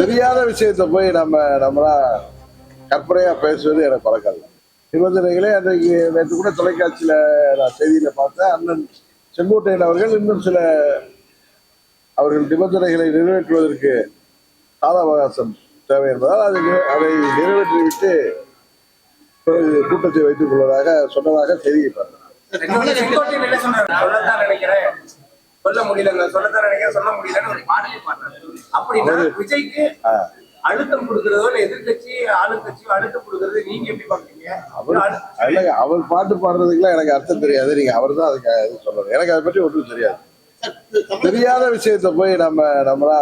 தெரியாத விஷயத்த போய் நம்ம நம்மளா கற்பனையா பேசுவது எனக்கு பழக்கம் நிபந்தனைகளே அன்றைக்கு நேற்று கூட தொலைக்காட்சியில நான் செய்தியில பார்த்தேன். அண்ணன் செங்கோட்டையன் அவர்கள் இன்னும் சில அவர்கள் நிபந்தனைகளை நிறைவேற்றுவதற்கு கால அவகாசம் தேவை என்பதால் அதை அதை நிறைவேற்றிவிட்டு பிறகு கூட்டத்தை வைத்துக் கொள்வதாக சொன்னதாக செய்தியை பார்த்தேன். சொல்ல முடியலங்க சொல்லத்தான் நினைக்கிறேன் சொல்ல முடியலன்னு ஒரு பாடலே பாடுறாரு அப்படின்னா விஜய்க்கு அழுத்தம் கொடுக்கறதோ இல்ல எதிர்கட்சி ஆளுங்கட்சியோ அழுத்தம் கொடுக்கறது நீங்க எப்படி பாக்குறீங்க அவர் அவர் பாட்டு பாடுறதுக்குலாம் எனக்கு அர்த்தம் தெரியாது நீங்க அவர் தான் அதுக்கு இது சொல்லணும் எனக்கு அதை பற்றி ஒன்றும் தெரியாது தெரியாத விஷயத்த போய் நம்ம நம்மளா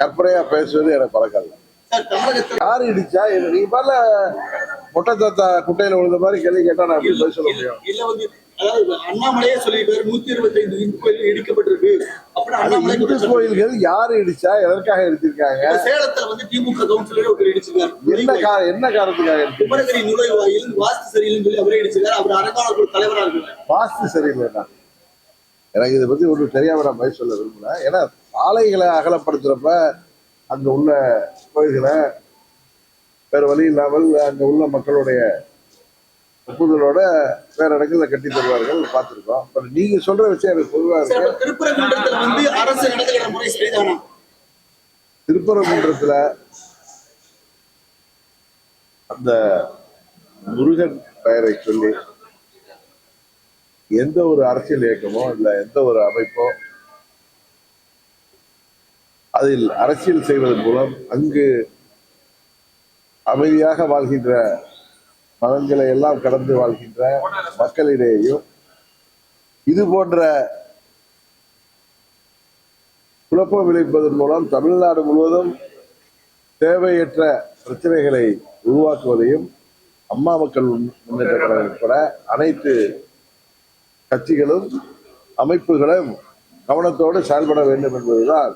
கற்பனையா பேசுவது எனக்கு பழக்கம் யாரு இடிச்சா நீங்க பாருல மொட்டை தாத்தா குட்டையில விழுந்த மாதிரி கேள்வி கேட்டா நான் எப்படி பதில் சொல்ல முடியும் இல்ல வந்து அதாவது அண்ணாமலையே சொல்லியிருக்காரு நூத்தி இருபத்தி ஐந்து இந்து கோயில் இடிக்கப்பட்டிருக்கு. அப்படின்னு இந்து கோயில்கள் யாரு இடிச்சா எதற்காக இடிச்சிருக்காங்க? சேலத்துல வந்து திமுக கவுன்சிலரே ஒருத்தர் இடிச்சிருக்காரு. என்ன கா என்ன காரணத்துக்காக இருக்கு குமரகிரி நுழைவாயில் வாஸ்து சரியில்லைன்னு சொல்லி அவரே இடிச்சிருக்காரு. அவர் அரங்காவலர் குழு தலைவரா இருக்கிறார் வாஸ்து சரியில்லைண்ணா எனக்கு இதை பத்தி ஒன்றும் தெரியாம நான் பதில் சொல்ல விரும்பல. ஏன்னா சாலைகளை அகலப்படுத்துறப்ப அங்க உள்ள கோயில்களை வேற வழி இல்லாமல் அங்க உள்ள மக்களுடைய ஒப்புதலோட வேற இடங்கள்ல கட்டி தருவார்கள் பார்த்திருக்கோம். பட் நீங்க சொல்ற விஷயம் எனக்கு பொதுவா சார், இருக்கு திருப்பரங்குன்றத்துல அந்த முருகன் பெயரை சொல்லி எந்த ஒரு அரசியல் இயக்கமோ இல்ல எந்த ஒரு அமைப்போ அதில் அரசியல் செய்வதன் மூலம் அங்கு அமைதியாக வாழ்கின்ற மதங்களை எல்லாம் கடந்து வாழ்கின்ற மக்களிடையேயும் இது போன்ற குழப்பம் விளைப்பதன் மூலம் தமிழ்நாடு முழுவதும் தேவையற்ற பிரச்சனைகளை உருவாக்குவதையும் அம்மா மக்கள் முன்- முன்னேற்ற கழகம் உட்பட அனைத்து கட்சிகளும் அமைப்புகளும் கவனத்தோடு செயல்பட வேண்டும் என்பதுதான்